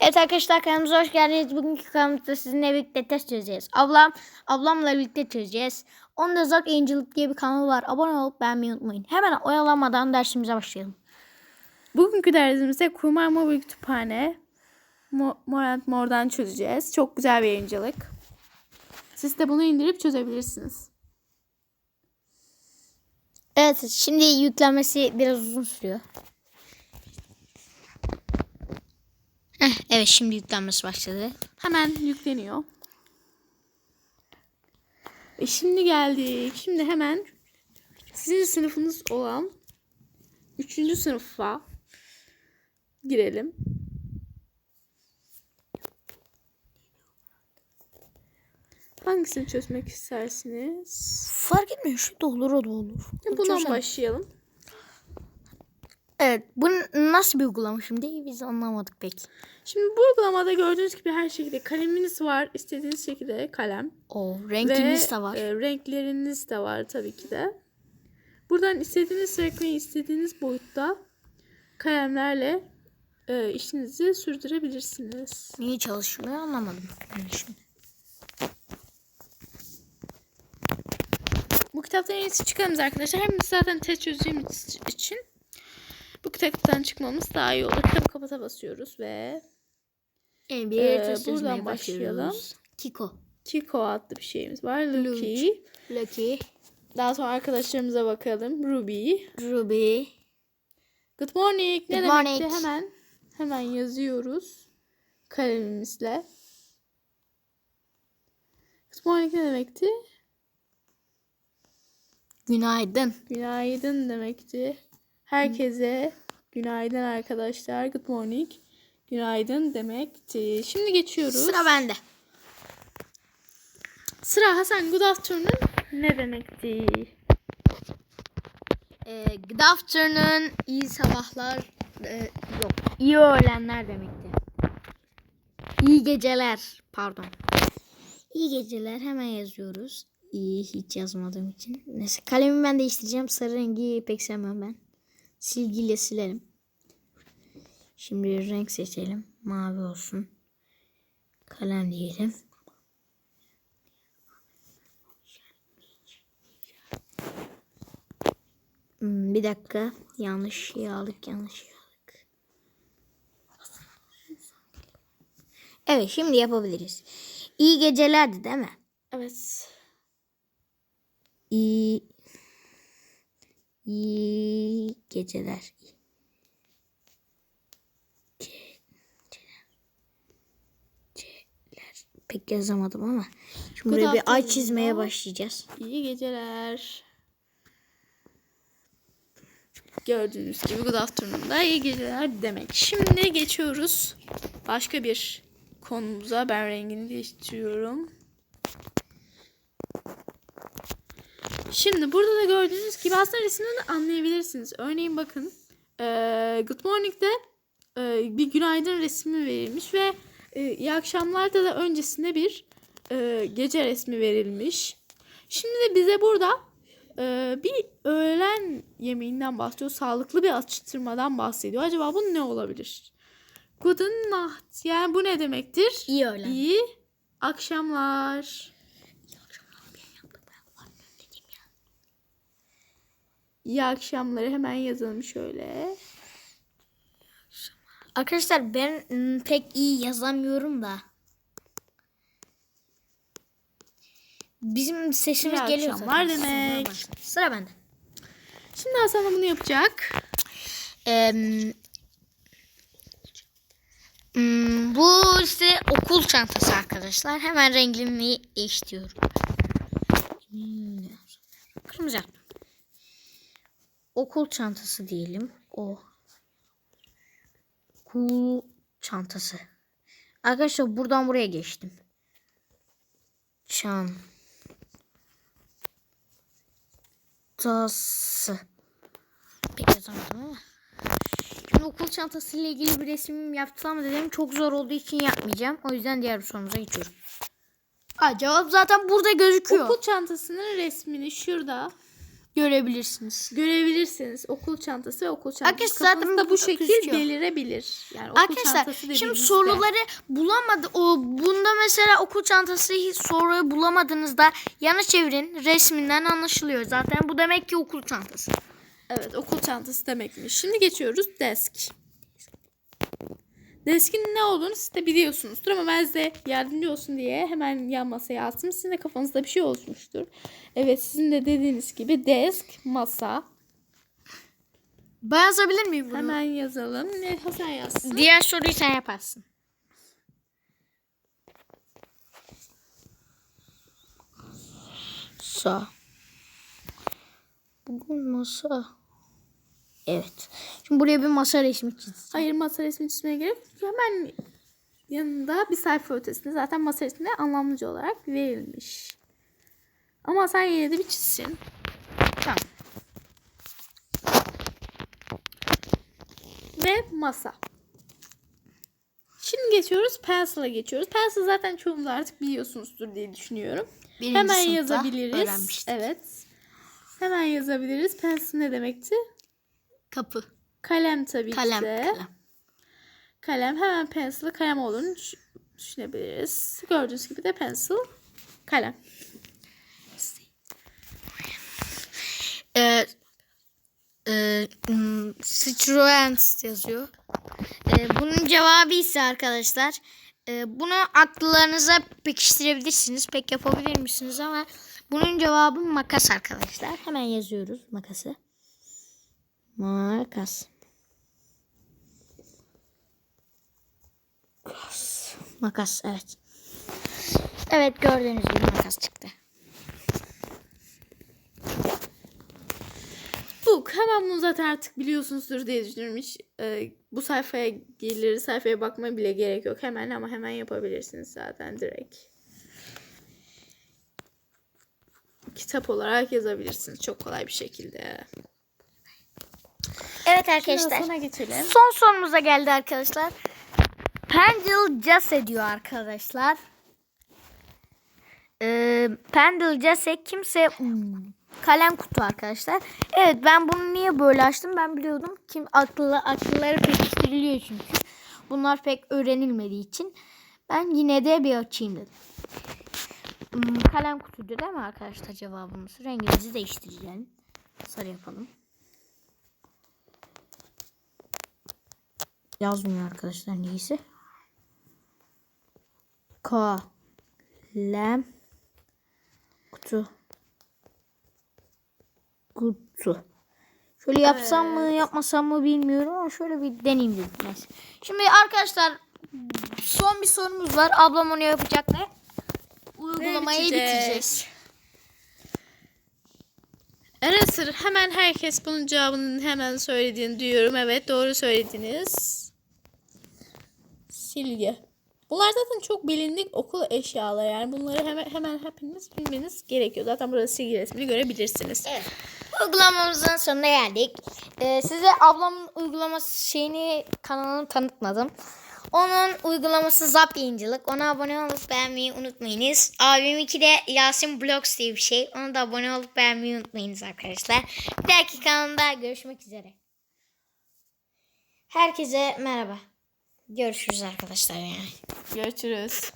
Evet arkadaşlar kanalımıza hoş geldiniz. Bugünkü kanalımızda sizinle birlikte test çözeceğiz. Ablam, ablamla birlikte çözeceğiz. Onda Zack Angel diye bir kanal var. Abone olup beğenmeyi unutmayın. Hemen oyalanmadan dersimize başlayalım. Bugünkü dersimizde Kumar Mobil Kütüphane Mo- Morant Mor'dan çözeceğiz. Çok güzel bir yayıncılık. Siz de bunu indirip çözebilirsiniz. Evet şimdi yüklenmesi biraz uzun sürüyor. Heh, evet şimdi yüklenmesi başladı. Hemen yükleniyor. E şimdi geldik. Şimdi hemen sizin sınıfınız olan 3. sınıfa girelim. Hangisini çözmek istersiniz? Fark etmiyor şu da olur o da olur. Bundan Çözelim. başlayalım. Evet bu nasıl bir uygulama şimdi biz anlamadık pek. Şimdi bu uygulamada gördüğünüz gibi her şekilde kaleminiz var. İstediğiniz şekilde kalem. O Ve renkimiz de var. e, renkleriniz de var tabii ki de. Buradan istediğiniz renk ve istediğiniz boyutta kalemlerle e, işinizi sürdürebilirsiniz. Niye çalışmıyor anlamadım. Ben şimdi. Bu kitaptan en iyisi çıkalım arkadaşlar. Hem zaten test çözeceğimiz için bu kitaptan çıkmamız daha iyi olur. Kitabı kapata basıyoruz ve Evet, bir Ee, buradan başlayalım. Kiko. Kiko adlı bir şeyimiz var. Lucky. Lucky. Daha sonra arkadaşlarımıza bakalım. Ruby. Ruby. Good morning. Ne Good demekti? morning. Hemen hemen yazıyoruz kalemimizle. Good morning ne demekti? Günaydın. Günaydın demekti. Herkese günaydın arkadaşlar. Good morning. Günaydın demekti. Şimdi geçiyoruz. Sıra bende. Sıra Hasan good afternoon ne demekti? Ee, good afternoon. iyi sabahlar. Ee, yok. iyi öğlenler demekti. İyi geceler. Pardon. İyi geceler. Hemen yazıyoruz. İyi hiç yazmadığım için. Neyse kalemi ben değiştireceğim. Sarı rengi pek sevmem ben. Silgiyle silerim. Şimdi renk seçelim. Mavi olsun. Kalem diyelim. Hmm, bir dakika. Yanlış şey aldık. Yanlış şey aldık. Evet şimdi yapabiliriz. İyi gecelerdi değil mi? Evet. İyi, iyi geceler. Geceler. Pek yazamadım ama. Şimdi buraya bir ay çizmeye başlayacağız. İyi geceler. Gördüğünüz gibi good afternoon'da iyi geceler demek. Şimdi geçiyoruz başka bir konumuza. Ben rengini değiştiriyorum. Şimdi burada da gördüğünüz gibi aslında resimden de anlayabilirsiniz. Örneğin bakın eee, Good Morning'de eee, bir günaydın resmi verilmiş ve eee, iyi akşamlarda da öncesinde bir eee, gece resmi verilmiş. Şimdi de bize burada eee, bir öğlen yemeğinden bahsediyor. Sağlıklı bir atıştırmadan bahsediyor. Acaba bu ne olabilir? Guten Nacht. Yani bu ne demektir? İyi öğlen. İyi akşamlar. İyi akşamları hemen yazalım şöyle. Arkadaşlar ben ım, pek iyi yazamıyorum da. Bizim sesimiz İyi geliyor akşamlar zaten. demek. Sıra bende. Şimdi Hasan da bunu yapacak. Hmm, bu işte okul çantası arkadaşlar. Hemen rengini değiştiriyorum. Hmm, Kırmızı yaptım. Okul çantası diyelim. O. Okul çantası. Arkadaşlar buradan buraya geçtim. Çantası. Pek yazamadım ama. Şimdi okul çantası ile ilgili bir resim yapsam dedim çok zor olduğu için yapmayacağım. O yüzden diğer bir sorumuza geçiyorum. Aa, cevap zaten burada gözüküyor. Okul çantasının resmini şurada görebilirsiniz. görebilirsiniz. Okul çantası ve okul çantası. Arkadaşlar zaten Kafanızda bu şekil gözüküyor. belirebilir. Yani okul Arkadaşlar çantası şimdi soruları bulamadı o bunda mesela okul çantası soruyu bulamadığınızda yana çevirin resminden anlaşılıyor. Zaten bu demek ki okul çantası. Evet okul çantası demekmiş. Şimdi geçiyoruz desk. Deskin ne olduğunu siz de biliyorsunuzdur ama ben size yardımcı olsun diye hemen yan masaya attım. Sizin de kafanızda bir şey oluşmuştur. Evet sizin de dediğiniz gibi desk, masa. Ben yazabilir miyim bunu? Hemen yazalım. Ne Hasan yazsın. Diğer soruyu sen yaparsın. Sa. Bugün masa. Evet. Şimdi buraya bir masa resmi çizeceğim. Hayır masa resmi çizmeye gerek yok. Hemen yanında bir sayfa ötesinde zaten masa resmi de anlamlıca olarak verilmiş. Ama sen yine de bir çizsin. Tamam. Ve masa. Şimdi geçiyoruz pencil'a geçiyoruz. Pencil zaten çoğunuz artık biliyorsunuzdur diye düşünüyorum. Birinci Hemen yazabiliriz. öğrenmiştik. Evet. Hemen yazabiliriz. Pencil ne demekti? Kapı. Kalem tabii Kalem. ki de. kalem. Kalem. Hemen pencil'ı kalem olduğunu düş- düşünebiliriz. Gördüğünüz gibi de pencil kalem. Ee, e, hmm, Citroen yazıyor. Ee, bunun cevabı ise arkadaşlar e, bunu akıllarınıza pekiştirebilirsiniz. Pek yapabilir misiniz ama bunun cevabı makas arkadaşlar. Hemen yazıyoruz makası. Makas. Makas. Makas evet. Evet gördüğünüz gibi makas çıktı. Book. Hemen bunu zaten artık biliyorsunuzdur diye düşünüyorum. E, bu sayfaya gelir, sayfaya bakmaya bile gerek yok. Hemen ama hemen yapabilirsiniz zaten direkt. Kitap olarak yazabilirsiniz çok kolay bir şekilde. Evet Şimdi arkadaşlar. sana geçelim. Son sorumuza geldi arkadaşlar. Pendle Jase diyor arkadaşlar. Ee, Pendle Jase kimse kalem kutu arkadaşlar. Evet ben bunu niye böyle açtım ben biliyordum. Kim akıllı akılları pekiştiriliyor çünkü. Bunlar pek öğrenilmediği için. Ben yine de bir açayım dedim. Hmm, kalem kutuydu değil mi arkadaşlar cevabımız? Rengimizi değiştireceğim. Sarı yapalım. Yazmıyor arkadaşlar neyse. Kalem kutu kutu. Şöyle yapsam mı yapmasam mı bilmiyorum ama şöyle bir deneyeyim dedim. Neyse. Şimdi arkadaşlar son bir sorumuz var. Ablam onu yapacak ve uygulamayı bitecek. bitireceğiz. Ara sıra hemen herkes bunun cevabını hemen söylediğini duyuyorum. Evet doğru söylediniz. Silgi. Bunlar zaten çok bilindik okul eşyaları. Yani bunları hemen, hemen hepiniz bilmeniz gerekiyor. Zaten burada silgi resmini görebilirsiniz. Evet. Uygulamamızın sonuna geldik. Ee, size ablamın uygulaması şeyini kanalını tanıtmadım. Onun uygulaması Zap Yayıncılık. Ona abone olup beğenmeyi unutmayınız. Abiminki de Yasin Blogs diye bir şey. Ona da abone olup beğenmeyi unutmayınız arkadaşlar. Bir dahaki kanalda görüşmek üzere. Herkese merhaba. Görüşürüz arkadaşlar yani. Görüşürüz.